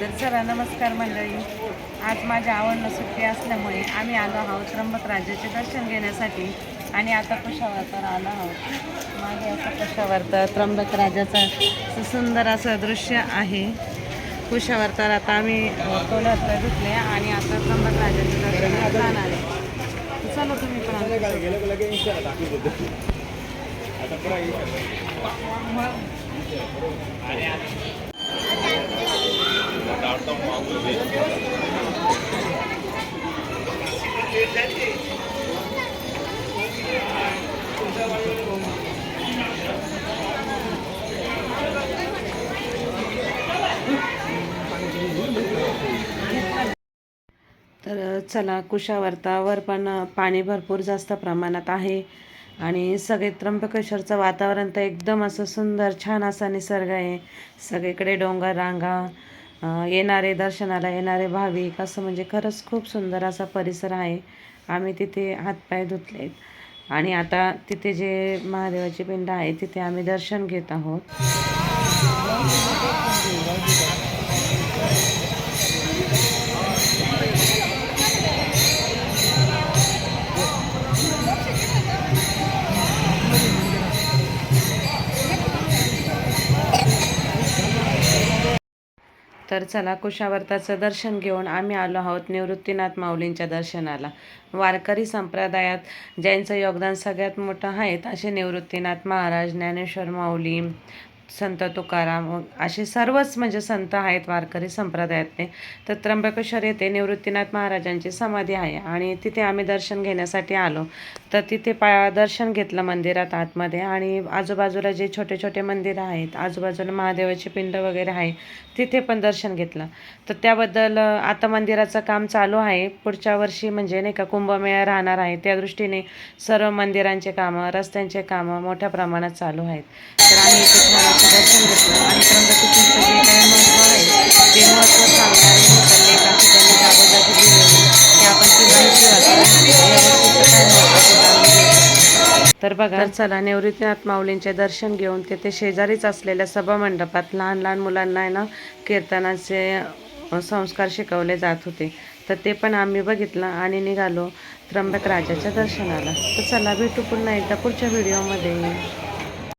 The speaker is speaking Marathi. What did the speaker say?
तर चला नमस्कार मंडळी. आज माझ्या आवडणं सुट्टी असल्यामुळे आम्ही आलो आहोत त्र्यंबक राजाचे दर्शन घेण्यासाठी आणि आता कुशावर्तावर आलो आहोत. मागे असं कुशावर्त त्र्यंबक राजाचं सुंदर असं दृश्य आहे. कुशावर्तावर आता आम्ही कोल्हापूर धुतले आणि आता त्र्यंबक राजाचे दर्शन जाणार आहे. चला तुम्ही पण तर चला कुशावर्तावर पण पाणी भरपूर जास्त प्रमाणात आहे. आणि सगळे त्र्यंबकेश्वरचं वातावरण तर एकदम असं सुंदर छान असा निसर्ग आहे. सगळीकडे डोंगर रांगा येणारे दर्शनाला येणारे भाविक असं म्हणजे खरंच खूप सुंदर असा परिसर आहे. आम्ही तिथे हातपाय धुतलेत. आणि आता तिथे जे महादेवाची पिंड आहे तिथे आम्ही दर्शन घेत आहोत. तर चला कुशावर्ताचं दर्शन घेऊन आम्ही आलो आहोत निवृत्तीनाथ माऊलींच्या दर्शनाला. वारकरी संप्रदायात ज्यांचं योगदान सगळ्यात मोठं आहेत असे निवृत्तीनाथ महाराज ज्ञानेश्वर माऊली संत तुकाराम असे सर्वच म्हणजे संत आहेत वारकरी संप्रदायातले. तर त्र्यंबकेश्वर येथे निवृत्तीनाथ महाराजांची समाधी आहे आणि तिथे आम्ही दर्शन घेण्यासाठी आलो. तर तिथे पा दर्शन घेतलं मंदिरात आतमध्ये आणि आजूबाजूला जे छोटे छोटे मंदिरं आहेत आजूबाजूला महादेवाची पिंड वगैरे आहे तिथे पण दर्शन घेतलं. तर त्याबद्दल आता मंदिराचं काम चालू आहे. पुढच्या वर्षी म्हणजे नाही का कुंभमेळा राहणार आहे. त्या दृष्टीने सर्व मंदिरांचे कामं रस्त्यांचे कामं मोठ्या प्रमाणात चालू आहेत. तर आम्ही इथे छान असं दर्शन घेतलं आणि त्र्यंबकेश्वरचं जे काय महत्त्व आहे ते महत्त्व सांगणारे लेख असे त्यांनी जागोजागी लिहिलेले की आपण ती माहिती वाचून या काय महत्त्व ते जाणून घेऊ. तर बघा चला निवृत्तीनाथ माऊलींचे दर्शन घेऊन तेथे शेजारीच असलेल्या सभा मंडपात लहान लहान मुलांना आहे ना कीर्तनाचे संस्कार शिकवले जात होते तर ते पण आम्ही बघितलं आणि निघालो त्र्यंबक राजाच्या दर्शनाला तर चला भेटू पुन्हा एकदा पुढच्या व्हिडिओमध्ये